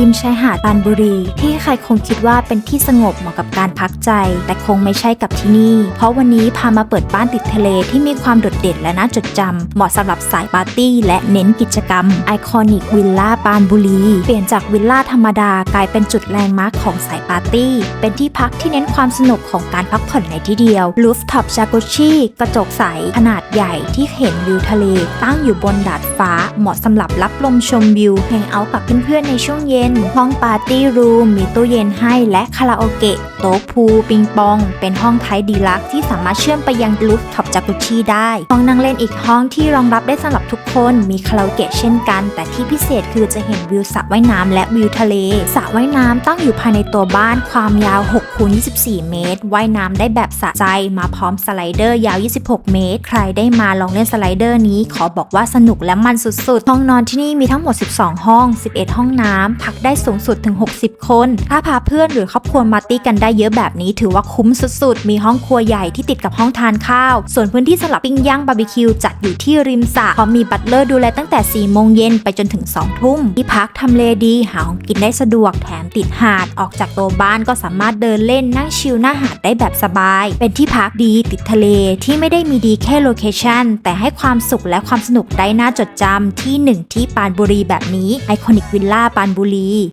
ริมชายหาดปานบุรี ที่ใครคงคิดว่าเป็นที่สงบเหมาะกับการพักใจ แต่คงไม่ใช่กับที่นี่ เพราะวันนี้พามาเปิดบ้านติดทะเลที่มีความโดดเด่นและน่าจดจำเหมาะสำหรับสายปาร์ตี้และเน้นกิจกรรมไอคอนิกวิลล่าปานบุรี เปลี่ยนจากวิลล่าธรรมดากลายเป็นจุดแลนด์มาร์คของสายปาร์ตี้ เป็นที่พักที่เน้นความสนุกของการพักผ่อนในที่เดียวลูฟท็อปจากุชิกระจกใสขนาดใหญ่ที่เห็นวิวทะเล ตั้งอยู่บนดาดฟ้า เหมาะสำหรับรับลมชมวิวแฮงเอาท์กับเพื่อนๆในช่วงเย็นห้องปาร์ตี้รูม มีตู้เย็นให้และคาราโอเกะ โต๊ะพูปิงปอง เป็นห้องไทยดีลักซ์ที่สามารถเชื่อมไปยังลูฟท็อปจากุชิได้ ห้องนั่งเล่นอีกห้องที่รองรับได้สำหรับทุกคน มีคาราโอเกะเช่นกัน แต่ที่พิเศษคือจะเห็นวิวสระว่ายน้ำและวิวทะเลสระว่ายน้ำตั้งอยู่ภายในตัวบ้านความยาว6คูณ24 เมตร ว่ายน้ำได้แบบสะใจมาพร้อมสไลเดอร์ยาว 26 เมตร ใครได้มาลองเล่นสไลเดอร์นี้ ขอบอกว่าสนุกและมันสุดๆ ห้องนอนที่นี่มีทั้งหมด 12 ห้อง 11 ห้องน้ำพักได้สูงสุดถึง 60 คน ถ้าพาเพื่อนหรือครอบครัวมาตี้กันได้เยอะแบบนี้ถือว่าคุ้มสุดๆ มีห้องครัวใหญ่ที่ติดกับห้องทานข้าว ส่วนพื้นที่สำหรับปิ้งย่างบาร์บีคิวจัดอยู่ที่ริมสระพร้อมมีบัตเลอร์ดูแลตั้งแต่ 4 โมงเย็นไปจนถึง 2 ทุ่ม ที่พักทำเลดีหาของกินได้สะดวกแถมติดหาดออกจากตัวบ้านก็สามารถเดินเล่นนั่งชิลหน้าหาดได้แบบสบาย เป็นที่พักดีติดทะเลที่ไม่ได้มีดีแค่โลเคชันแต่ให้ความสุขและความสนุกได้น่าจดจำที่หนึ่งที่ปานบุรีแบบนี้ไอคอนิกวิลล่าปานบุรี